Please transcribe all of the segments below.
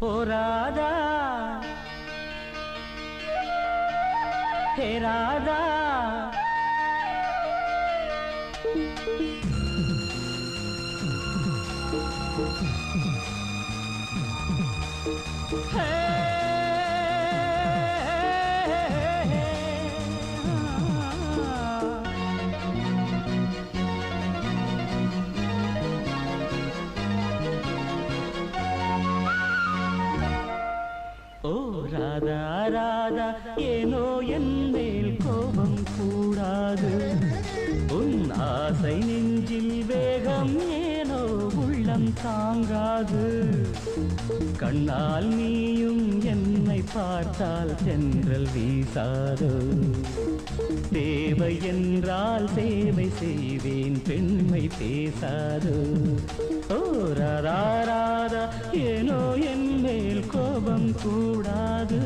ஓ ராதா ஹே ராதா ஓ ஏனோ என் மேல் கோபம் கூடாது. உன் ஆசை நெஞ்சில் வேகம் ஏனோ உள்ளம் தாங்காது. கண்ணால் நீயும் என்னை பார்த்தால் சென்றல் வீசாதோ. தேவை என்றால் சேவை செய்வேன் பெண்மை பேசாது. ஓ ராதா ஏனோ என் மேல் கோபம் கூடாது.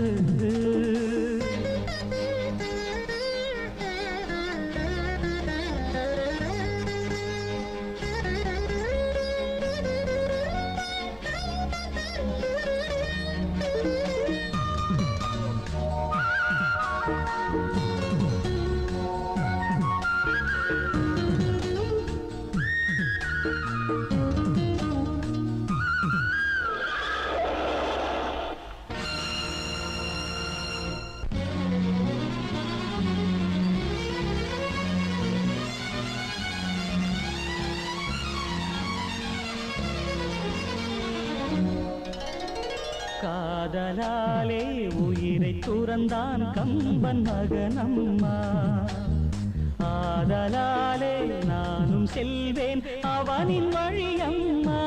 ஆதலாலே உயிரை துறந்தான் கம்பன் மகனம்மா. ஆதலாலே நானும் செல்வேன் அவனின் வழியம்மா.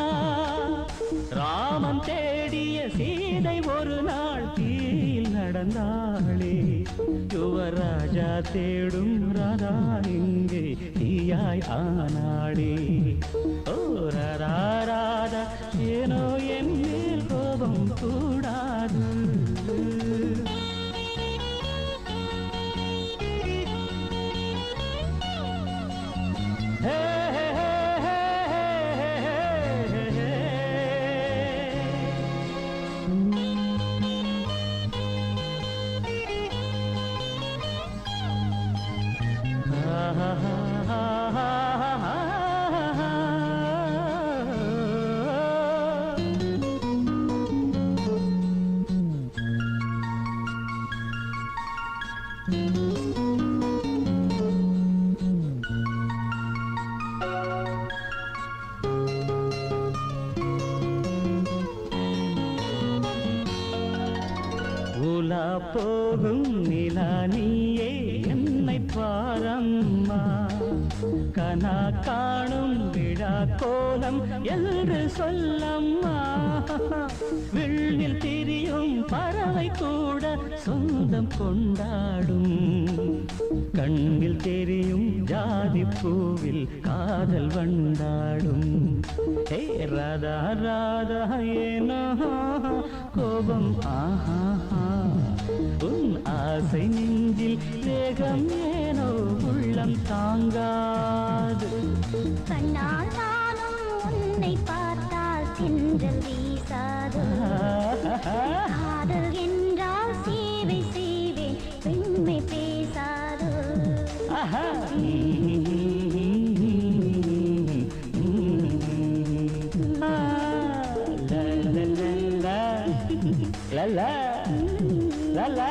ராமன் தேடிய சீதை ஒரு நாள் தீயில் நடந்தாளே. யுவராஜா தேடும் ராதா இங்கே தீயாய் ஆனாளே. ஓ ராதா ராதா ஏனோ என்னே மேல் கோபம் போகும் நிலா நீயே என்னை பாரம்மா. கனா காணும் விழா கோலம் என்று சொல்லம்மா. விண்ணில் திரியும் பறவை கூட சொந்தம் கொண்டாடும். கண்ணில் தெரியும் ஜாதி பூவில் காதல் வண்டாடும். ஏ ராதா ராதா ஏனா கோபம் ஆஹா உன் ஆசை நெஞ்சில் வேகம் ஏனோ உள்ளம் தாங்கா. பார்த்தால் சென்றல் வீசாது காதல் என்றால் சேவை செய்வேன் பெண்மை பேசாது ஆஹா. ஆ, லா, லா,